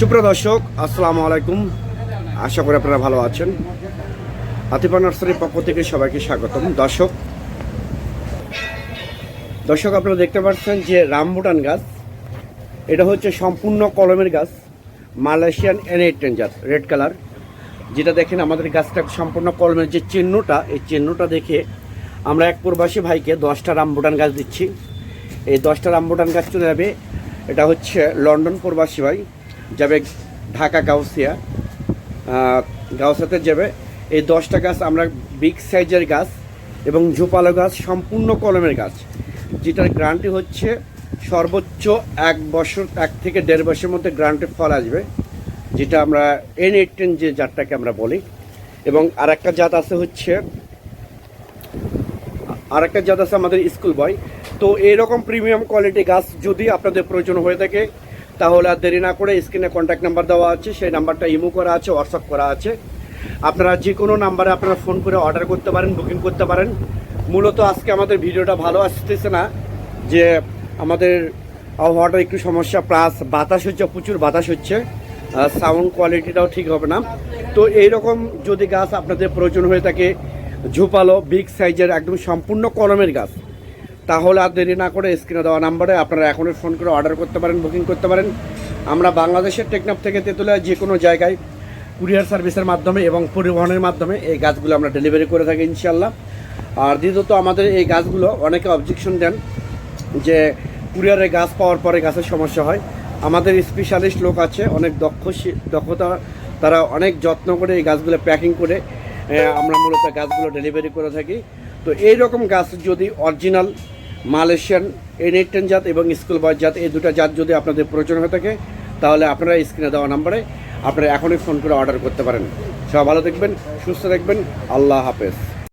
সুপ্রিয় দর্শক, আসসালামু আলাইকুম। আশা করি আপনারা ভালো আছেন। আতিফা নার্সারির পক্ষ থেকে সবাইকে স্বাগতম। দর্শক দর্শক, আপনারা দেখতে পাচ্ছেন যে রামবুটান গাছ, এটা হচ্ছে সম্পূর্ণ কলমের গাছ, মালয়েশিয়ান এন এইট টেঞ্জার রেড কালার। যেটা দেখেন, আমাদের গাছটা সম্পূর্ণ কলমের যে চিহ্নটা, এই চিহ্নটা দেখে আমরা এক প্রবাসী ভাইকে দশটা রামবুটান গাছ দিচ্ছি। এই দশটা রামবুটান গাছ চলে যাবে। এটা হচ্ছে লন্ডন প্রবাসী ভাই। যাবে ঢাকা গাউসিয়া। আহ, গাউসাতে যাবে। এই দশটা গাছ আমরা বিগ সাইজের গাছ এবং ঝোপালো গাছ সম্পূর্ণ কলমের গাছ যেটার গ্রান্টি হচ্ছে সর্বোচ্চ এক বছর এক থেকে দেড় বছরের মধ্যে গ্রান্টে ফল আসবে যেটা আমরা এন এইট টেন যে জাতটাকে আমরা বলি। এবং আর একটা জাত আছে হচ্ছে আর একটা জাত আছে আমাদের স্কুল বয়। তো এইরকম প্রিমিয়াম কোয়ালিটি গাছ যদি আপনাদের প্রয়োজন হয়ে থাকে তাহলে আর দেরি না করে স্ক্রিনে কন্ট্যাক্ট নাম্বার দেওয়া আছে, সেই নাম্বারটা ইমো করা আছে হোয়াটসঅ্যাপ করা আছে। আপনারা যে কোনো নাম্বারে আপনারা ফোন করে অর্ডার করতে পারেন বুকিং করতে পারেন। মূলত আজকে আমাদের ভিডিওটা ভালো আসতেছে না, যে আমাদের আবহাওয়াটা একটু সমস্যা প্লাস বাতাস হচ্ছে, প্রচুর বাতাস হচ্ছে সাউন্ড কোয়ালিটিটাও ঠিক হবে না। তো এইরকম যদি গাছ আপনাদের প্রয়োজন হয়ে থাকে, ঝোপালো বিগ সাইজের একদম সম্পূর্ণ কলমের গাছ তাহলে আর দেরি না করে স্ক্রিনে দেওয়া নাম্বারে আপনারা এখনই ফোন করে অর্ডার করতে পারেন বুকিং করতে পারেন। আমরা বাংলাদেশের টেকনাফ থেকে তেঁতুলিয়া যে কোনো জায়গায় কুরিয়ার সার্ভিসের মাধ্যমে এবং পরিবহনের মাধ্যমে এই গাছগুলো আমরা ডেলিভারি করে থাকি ইনশাল্লাহ আর দ্বিতীয়ত আমাদের এই গাছগুলো অনেকে অবজেকশন দেন যে কুরিয়ারে গাছ পাওয়ার পরে গাছের সমস্যা হয়। আমাদের স্পেশালিস্ট লোক আছে, অনেক দক্ষ দক্ষতা, তারা অনেক যত্ন করে এই গাছগুলো প্যাকিং করে আমরা মূলত গাছগুলো ডেলিভারি করে থাকি। তো এই রকম গাছ যদি অরিজিনাল মালয়েশিয়ান এনএটেন জাত এবং স্কুল বয় জাত, এই দুটা জাত যদি আপনাদের প্রয়োজন হয়ে থাকে, তাহলে আপনারা স্ক্রিনে দেওয়া নাম্বারে আপনারা এখনই ফোন করে অর্ডার করতে পারেন। সব ভালো দেখবেন সুস্থ দেখবেন আল্লাহ হাফেজ।